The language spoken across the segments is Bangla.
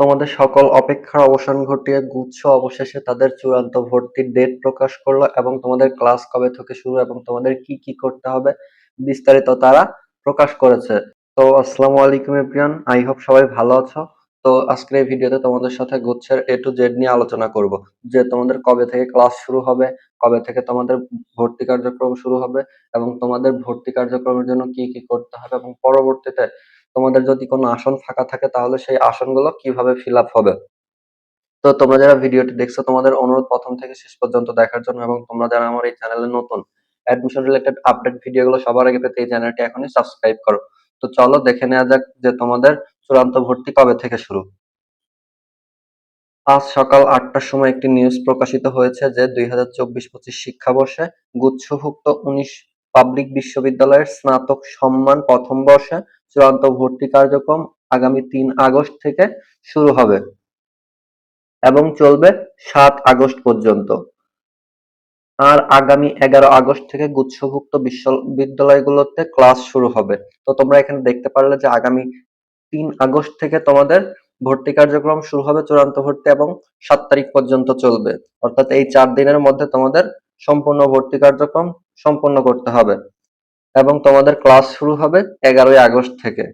তোমাদের সকল অপেক্ষার অবসান ঘটিয়ে গুচ্ছ অবশেষে তাদের চূড়ান্ত ভর্তির ডেট প্রকাশ করল এবং তোমাদের ক্লাস কবে থেকে শুরু এবং তোমাদের কি কি করতে হবে বিস্তারিত তারা প্রকাশ করেছে। তো আসসালামু আলাইকুম এভরিওয়ান আই হোপ সবাই ভালো আছো। তো আজকের এই ভিডিওতে তোমাদের সাথে গুচ্ছের এ টু জেড নিয়ে আলোচনা করব, যে তোমাদের কবে থেকে ক্লাস শুরু হবে, কবে থেকে তোমাদের ভর্তি কার্যক্রম শুরু হবে এবং তোমাদের ভর্তি কার্যক্রমের জন্য কি কি করতে হবে এবং পরবর্তীতে তোমাদের যদি কোনো আসন ফাঁকা থাকে, তাহলে সেই আসনগুলো কীভাবে ফিল আপ হবে? তো তোমরা যারা ভিডিওটি দেখছ, তোমাদের অনুরোধ প্রথম থেকে শেষ পর্যন্ত দেখার জন্য এবং তোমরা যারা আমার এই চ্যানেলে নতুন অ্যাডমিশন রিলেটেড আপডেট ভিডিওগুলো সবার আগে পেতে এই চ্যানেলটি এখনই সাবস্ক্রাইব করো। তো চলো দেখে নেওয়া যাক যে তোমাদের চূড়ান্ত ভর্তি কবে থেকে শুরু। আজ সকাল আটটার সময় একটি নিউজ প্রকাশিত হয়েছে যে দুই হাজার চব্বিশ পঁচিশ শিক্ষাবর্ষে গুচ্ছভুক্ত উনিশ পাবলিক বিশ্ববিদ্যালয়ের স্নাতক সম্মান প্রথম বর্ষে চূড়ান্ত ভর্তি কার্যক্রম আগামী তিন আগস্ট থেকে শুরু হবে এবং চলবে সাত আগস্ট পর্যন্ত। আর আগামী এগারো আগস্ট থেকে গুচ্ছভুক্ত বিশ্ববিদ্যালয়গুলোতে ক্লাস শুরু হবে। তো তোমরা এখানে দেখতে পারলে যে আগামী তিন আগস্ট থেকে তোমাদের ভর্তি কার্যক্রম শুরু হবে, চূড়ান্ত ভর্তি, এবং সাত তারিখ পর্যন্ত চলবে। অর্থাৎ এই চার দিনের মধ্যে তোমাদের সম্পূর্ণ ভর্তি কার্যক্রম সম্পন্ন করতে হবে। এবং তোমাদের ক্লাস শুরু হবে এগারোই আগস্ট থেকে।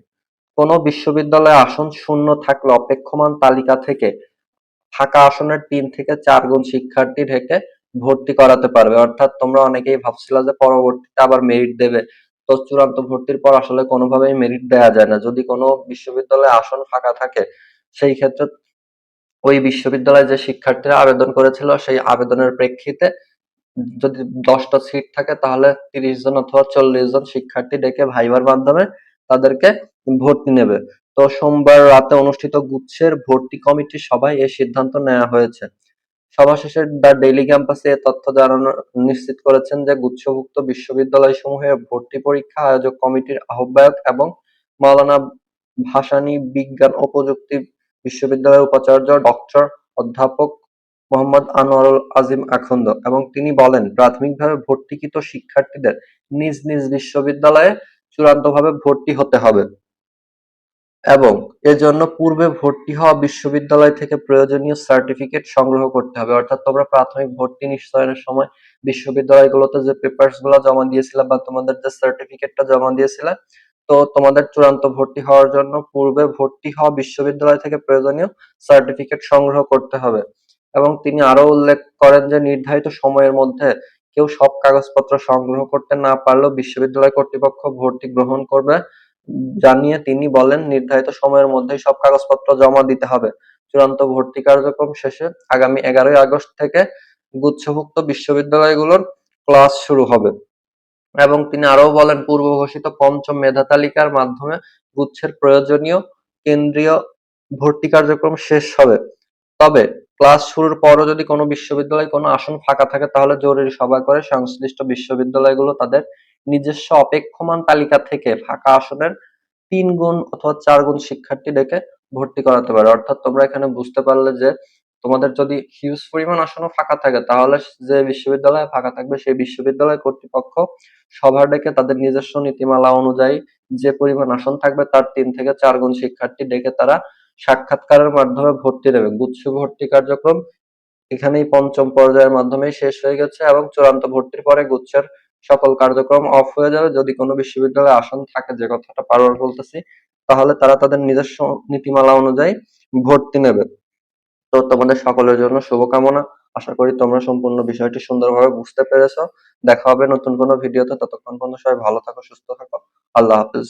কোনো বিশ্ববিদ্যালয়ে আসন শূন্য থাকলে অপেক্ষমান তালিকা থেকে ফাঁকা আসনের তিন থেকে চার গুণ শিক্ষার্থী ঢেকে ভর্তি করাতে পারবে। অর্থাৎ তোমরা অনেকেই ভাবছিলা যে পরবর্তীতে আবার মেরিট দেবে। তো চূড়ান্ত ভর্তির পর আসলে কোনোভাবেই মেরিট দেওয়া যায় না। যদি কোনো বিশ্ববিদ্যালয়ে আসন ফাঁকা থাকে, সেই ক্ষেত্রে ওই বিশ্ববিদ্যালয়ে যে শিক্ষার্থীরা আবেদন করেছিল, সেই আবেদনের প্রেক্ষিতে যদি দশটা সিট থাকে, তাহলে তিরিশ জন অথবা চল্লিশ জন শিক্ষার্থী ডেকে ভাইবার মাধ্যমে তাদেরকে ভর্তি নেবে। তো সোমবার রাতে অনুষ্ঠিত গুচ্ছের ভর্তি কমিটির সভায় এই সিদ্ধান্ত নেওয়া হয়েছে। সভা শেষে দ্য ডেইলি ক্যাম্পাসে এ তথ্য জানানো নিশ্চিত করেছেন যে গুচ্ছভুক্ত বিশ্ববিদ্যালয় সমূহের ভর্তি পরীক্ষা আয়োজক কমিটির আহ্বায়ক এবং মাওলানা ভাসানী বিজ্ঞান ও প্রযুক্তি বিশ্ববিদ্যালয়ের উপাচার্য ডক্টর অধ্যাপক মোহাম্মদ আনোয়ারুল আজিম আখন্দ এবং তিনি বলেন, প্রাথমিকভাবে ভর্তিকৃত শিক্ষার্থীদের নিজ নিজ বিশ্ববিদ্যালয়ে চূড়ান্তভাবে ভর্তি হতে হবে এবং এজন্য পূর্বে ভর্তি হওয়া বিশ্ববিদ্যালয় থেকে প্রয়োজনীয় সার্টিফিকেট সংগ্রহ করতে হবে। অর্থাৎ তোমরা প্রাথমিক ভর্তি নিশ্চয়নের সময় বিশ্ববিদ্যালয়গুলোতে যে পেপারসগুলো জমা দিয়েছিলে বা তোমাদের যে সার্টিফিকেটটা জমা দিয়েছিলে, তো তোমাদের চূড়ান্ত ভর্তি হওয়ার জন্য পূর্বে ভর্তি হওয়া বিশ্ববিদ্যালয় থেকে প্রয়োজনীয় সার্টিফিকেট সংগ্রহ করতে হবে। এবং তিনি আরও উল্লেখ করেন যে নির্ধারিত সময়ের মধ্যে কেউ সব কাগজপত্র সংগ্রহ করতে না পারলেও বিশ্ববিদ্যালয় কর্তৃপক্ষ ভর্তি গ্রহণ করবে জানিয়ে তিনি বলেন, নির্ধারিত সময়ের মধ্যেই সব কাগজপত্র জমা দিতে হবে। চূড়ান্ত ভর্তি কার্যক্রম শেষে আগামী এগারোই আগস্ট থেকে গুচ্ছভুক্ত বিশ্ববিদ্যালয়গুলোর ক্লাস শুরু হবে। এবং তিনি আরও বলেন পূর্ব ঘোষিত পঞ্চম মেধা তালিকার মাধ্যমে গুচ্ছের প্রয়োজনীয় কেন্দ্রীয় ভর্তি কার্যক্রম শেষ হবে। তবে ক্লাস শুরুর পরও যদি কোনো বিশ্ববিদ্যালয়ে কোনো আসন ফাঁকা থাকে, তাহলে জরুরি সভা করে সংশ্লিষ্ট বিশ্ববিদ্যালয়গুলো তাদের নিজস্ব অপেক্ষমান তালিকা থেকে ফাঁকা আসনের তিন গুণ অথবা চার গুণ শিক্ষার্থী ডেকে ভর্তি করাতে পারে। অর্থাৎ তোমরা এখানে বুঝতে পারলে যে তোমাদের যদি হিউজ পরিমাণ আসনও ফাঁকা থাকে, তাহলে যে বিশ্ববিদ্যালয়ে ফাঁকা থাকবে সেই বিশ্ববিদ্যালয় কর্তৃপক্ষ সভা ডেকে তাদের নিজস্ব নীতিমালা অনুযায়ী যে পরিমাণ আসন থাকবে, তার তিন থেকে চার গুণ শিক্ষার্থী ডেকে তারা সাক্ষাৎকারের মাধ্যমে ভর্তি দেবে। গুচ্ছ ভর্তি কার্যক্রম এখানেই পঞ্চম পর্যায়ের মাধ্যমে শেষ হয়ে গেছে এবং চূড়ান্ত ভর্তির পরে গুচ্ছের সকল কার্যক্রম অফ হয়ে যাবে। যদি কোনো বিশ্ববিদ্যালয়ে আসন থাকে, যে কথাটা বারবার বলতেছি, তাহলে তারা তাদের নিজস্ব নীতিমালা অনুযায়ী ভর্তি নেবে। তো তোমাদের সকলের জন্য শুভকামনা। আশা করি তোমরা সম্পূর্ণ বিষয়টি সুন্দরভাবে বুঝতে পেরেছ। দেখা হবে নতুন কোনো ভিডিওতে। ততক্ষণ পর্যন্ত সবাই ভালো থাকো, সুস্থ থাকো। আল্লাহ হাফিজ।